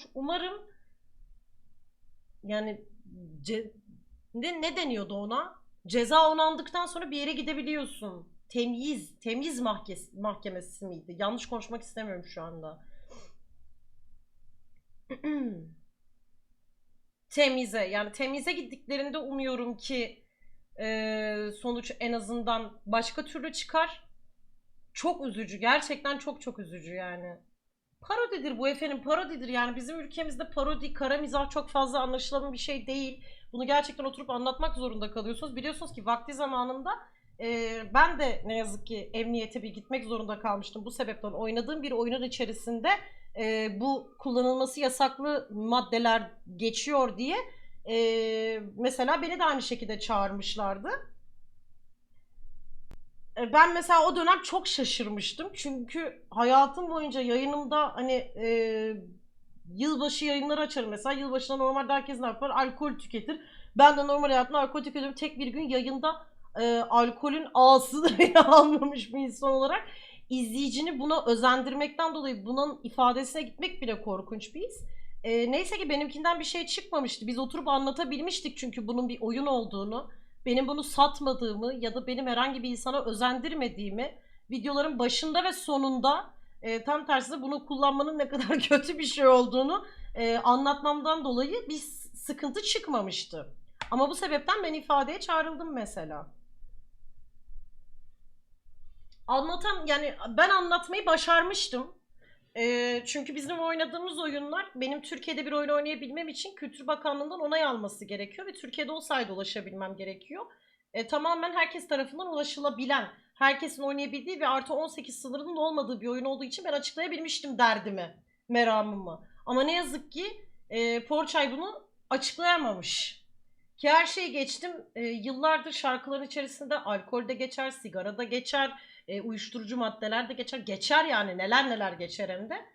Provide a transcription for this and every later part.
olmuş. Umarım yani ce- ne, ne deniyordu ona? Ceza onandıktan sonra bir yere gidebiliyorsun. Temyiz, temiz mahkes, mahkemesi miydi? Yanlış konuşmak istemiyorum şu anda. temize yani temize gittiklerinde umuyorum ki e, sonuç en azından başka türlü çıkar. Çok üzücü. Gerçekten çok çok üzücü yani. Parodidir bu efendim parodidir yani bizim ülkemizde parodi, kara mizah çok fazla anlaşılan bir şey değil. Bunu gerçekten oturup anlatmak zorunda kalıyorsunuz. Biliyorsunuz ki vakti zamanında e, ben de ne yazık ki emniyete bir gitmek zorunda kalmıştım. Bu sebepten oynadığım bir oyunun içerisinde e, bu kullanılması yasaklı maddeler geçiyor diye e, mesela beni de aynı şekilde çağırmışlardı. E, Ben mesela o dönem çok şaşırmıştım. Çünkü hayatım boyunca yayınımda hani e, yılbaşı yayınları açarım mesela. Yılbaşında normalde herkes ne yapar? Alkol tüketir. Ben de normal hayatımda alkol tüketiyorum. Tek bir gün yayında e, alkolün ağasını bile almamış bir insan olarak izleyicini buna özendirmekten dolayı bunun ifadesine gitmek bile korkunç bir his. E, neyse ki benimkinden bir şey çıkmamıştı. Biz oturup anlatabilmiştik çünkü bunun bir oyun olduğunu benim bunu satmadığımı ya da benim herhangi bir insana özendirmediğimi videoların başında ve sonunda e, tam tersine bunu kullanmanın ne kadar kötü bir şey olduğunu e, anlatmamdan dolayı bir sıkıntı çıkmamıştı. Ama bu sebepten ben ifadeye çağrıldım mesela. Anlatan yani ben anlatmayı başarmıştım. E, çünkü bizim oynadığımız oyunlar benim Türkiye'de bir oyun oynayabilmem için Kültür Bakanlığı'ndan onay alması gerekiyor ve Türkiye'de o sayede ulaşabilmem gerekiyor. E, tamamen herkes tarafından ulaşılabilen, herkesin oynayabildiği ve artı 18 sınırının olmadığı bir oyun olduğu için ben açıklayabilmiştim derdimi, meramımı. Ama ne yazık ki e, Porçay bunu açıklayamamış. Ki her şeyi geçtim. E, yıllardır şarkıların içerisinde alkol de geçer, sigara da geçer, e, uyuşturucu maddeler de geçer. Geçer yani neler neler geçer hem de.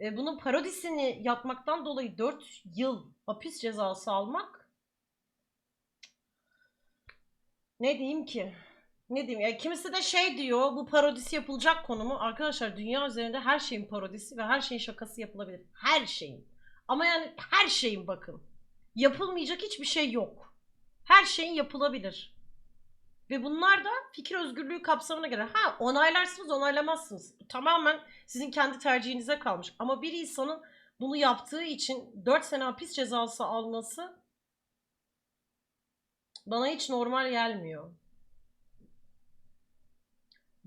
E, bunun parodisini yapmaktan dolayı 4 yıl hapis cezası almak ne diyeyim ki? Ne diyeyim? Ya kimisi de şey diyor bu parodisi yapılacak konu mu? Arkadaşlar dünya üzerinde her şeyin parodisi ve her şeyin şakası yapılabilir. Her şeyin. Ama yani her şeyin bakın. Yapılmayacak hiçbir şey yok. Her şeyin yapılabilir. Ve bunlar da fikir özgürlüğü kapsamına girer. Ha onaylarsınız onaylamazsınız. Tamamen sizin kendi tercihinize kalmış. Ama bir insanın bunu yaptığı için 4 sene hapis cezası alması bana hiç normal gelmiyor.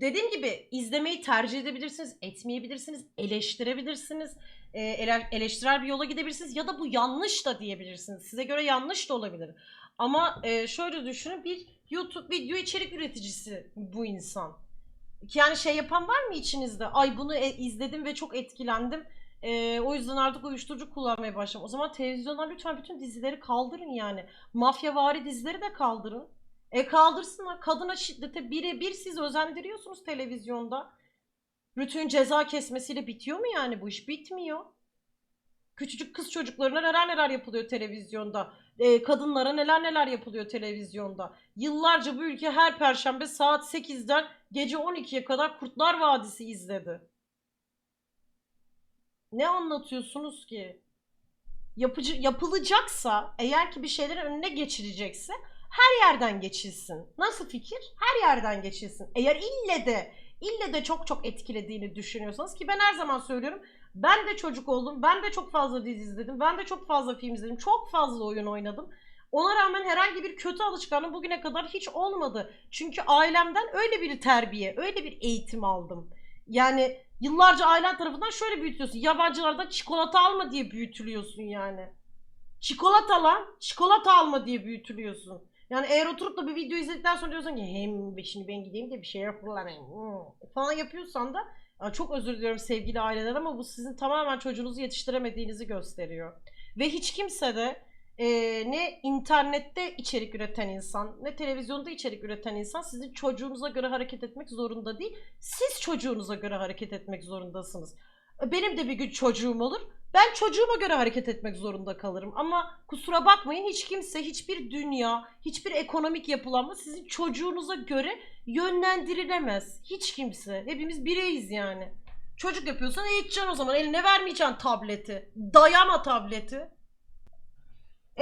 Dediğim gibi izlemeyi tercih edebilirsiniz, etmeyebilirsiniz, eleştirebilirsiniz, e, ele- eleştirel bir yola gidebilirsiniz ya da bu yanlış da diyebilirsiniz. Size göre yanlış da olabilir. Ama e, şöyle düşünün bir YouTube video içerik üreticisi bu insan. Yani şey yapan var mı içinizde? Ay bunu e- izledim ve çok etkilendim. E, o yüzden artık uyuşturucu kullanmaya başladım. O zaman televizyondan lütfen bütün dizileri kaldırın yani. Mafyavari dizileri de kaldırın. E kaldırsınlar. Kadına şiddete birebir siz özendiriyorsunuz televizyonda. Bütün ceza kesmesiyle bitiyor mu yani bu iş? Bitmiyor. Küçücük kız çocuklarına neler neler yapılıyor televizyonda. E, kadınlara neler neler yapılıyor televizyonda. Yıllarca bu ülke her perşembe saat 8'den gece 12'ye kadar Kurtlar Vadisi izledi. Ne anlatıyorsunuz ki? Yapıcı, yapılacaksa eğer ki bir şeylerin önüne geçilecekse her yerden geçilsin. Nasıl fikir? Her yerden geçilsin. Eğer ille de ille de çok çok etkilediğini düşünüyorsanız ki ben her zaman söylüyorum ben de çocuk oldum. Ben de çok fazla dizi izledim. Ben de çok fazla film izledim. Çok fazla oyun oynadım. Ona rağmen herhangi bir kötü alışkanlığım bugüne kadar hiç olmadı. Çünkü ailemden öyle bir terbiye, öyle bir eğitim aldım. Yani yıllarca ailen tarafından şöyle büyütüyorsun. Yabancılardan çikolata alma diye büyütülüyorsun yani. Çikolata lan, çikolata alma diye büyütülüyorsun. Yani eğer oturup da bir video izledikten sonra diyorsun ki hem şimdi ben gideyim de bir şeyler fırlanayım hmm, falan yapıyorsan da çok özür diliyorum sevgili aileler ama bu sizin tamamen çocuğunuzu yetiştiremediğinizi gösteriyor. Ve hiç kimse de e, ne internette içerik üreten insan ne televizyonda içerik üreten insan sizin çocuğunuza göre hareket etmek zorunda değil. Siz çocuğunuza göre hareket etmek zorundasınız. Benim de bir gün çocuğum olur. Ben çocuğuma göre hareket etmek zorunda kalırım. Ama kusura bakmayın hiç kimse, hiçbir dünya, hiçbir ekonomik yapılanma sizin çocuğunuza göre yönlendirilemez. Hiç kimse. Hepimiz bireyiz yani. Çocuk yapıyorsan eğiteceksin o zaman. Eline vermeyeceksin tableti. Dayama tableti.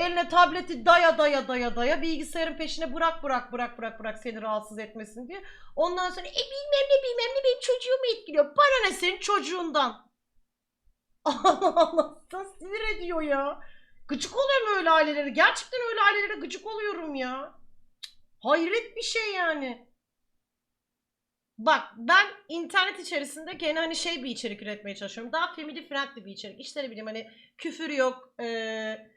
Eline tableti daya daya daya daya bilgisayarın peşine bırak bırak bırak bırak bırak seni rahatsız etmesin diye. Ondan sonra e bilmem ne bilmem ne benim çocuğumu etkiliyor. Bana ne senin çocuğundan. Allah Allah sinir ediyor ya. Gıcık oluyorum öyle ailelere. Gerçekten öyle ailelere gıcık oluyorum ya. Hayret bir şey yani. Bak ben internet içerisinde gene hani şey bir içerik üretmeye çalışıyorum. Daha family friendly bir içerik. İşte ne bileyim hani küfür yok, eee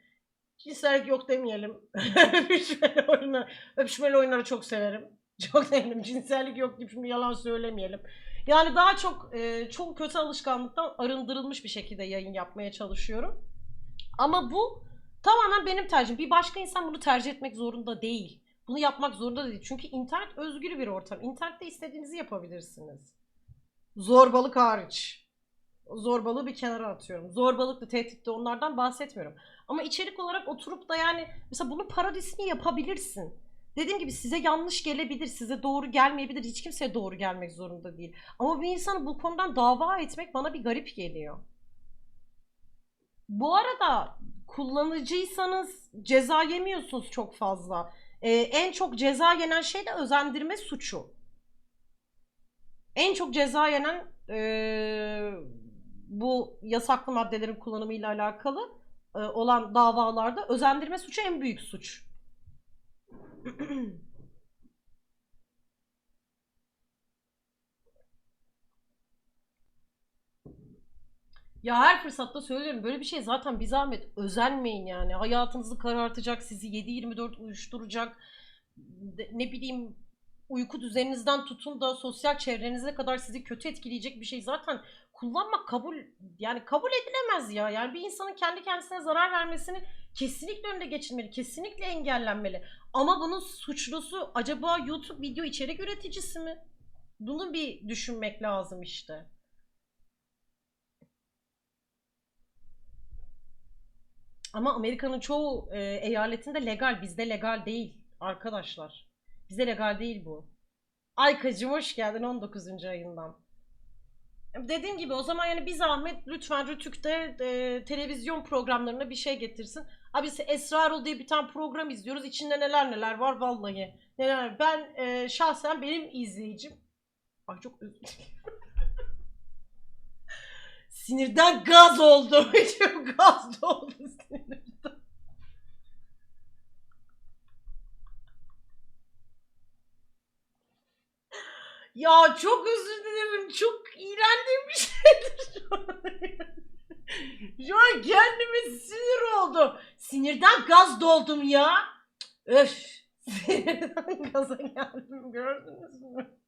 cinsellik yok demeyelim. öpüşmeli oyunlar. Öpüşmeli oyunları çok severim. Çok severim. Cinsellik yok deyip şimdi yalan söylemeyelim. Yani daha çok eee, çok kötü alışkanlıktan arındırılmış bir şekilde yayın yapmaya çalışıyorum. Ama bu tamamen benim tercihim. Bir başka insan bunu tercih etmek zorunda değil. Bunu yapmak zorunda da değil. Çünkü internet özgür bir ortam. İnternette istediğinizi yapabilirsiniz. Zorbalık hariç. Zorbalığı bir kenara atıyorum. Zorbalıklı, tehditte onlardan bahsetmiyorum. Ama içerik olarak oturup da yani mesela bunun parodisini yapabilirsin. Dediğim gibi size yanlış gelebilir, size doğru gelmeyebilir. Hiç kimseye doğru gelmek zorunda değil. Ama bir insanı bu konudan dava etmek bana bir garip geliyor. Bu arada kullanıcıysanız ceza yemiyorsunuz çok fazla. Ee, en çok ceza yenen şey de özendirme suçu. En çok ceza yenen ee, bu yasaklı maddelerin kullanımıyla alakalı e, olan davalarda özendirme suçu en büyük suç. Ya her fırsatta söylüyorum böyle bir şey zaten bir zahmet özenmeyin yani. Hayatınızı karartacak, sizi 7-24 uyuşturacak. Ne bileyim uyku düzeninizden tutun da sosyal çevrenize kadar sizi kötü etkileyecek bir şey zaten kullanmak kabul yani kabul edilemez ya. Yani bir insanın kendi kendisine zarar vermesini kesinlikle önüne geçilmeli, kesinlikle engellenmeli. Ama bunun suçlusu acaba YouTube video içerik üreticisi mi? Bunu bir düşünmek lazım işte. Ama Amerika'nın çoğu e, eyaletinde legal, bizde legal değil arkadaşlar. Bizde legal değil bu. Aykacım hoş geldin 19. ayından. Dediğim gibi o zaman yani bir zahmet lütfen Rütük'te e, televizyon programlarına bir şey getirsin. Abi Esrarol diye bir tane program izliyoruz. İçinde neler neler var vallahi. Neler. Ben e, şahsen benim izleyicim. Ay çok. Sinirden gaz oldum. Çok gaz oldu sinirden. Ya çok özür dilerim. Çok iğrendiğim bir şeydir an kendime sinir oldum. Sinirden gaz doldum ya. Öf. Sinirden gaza geldim gördünüz mü?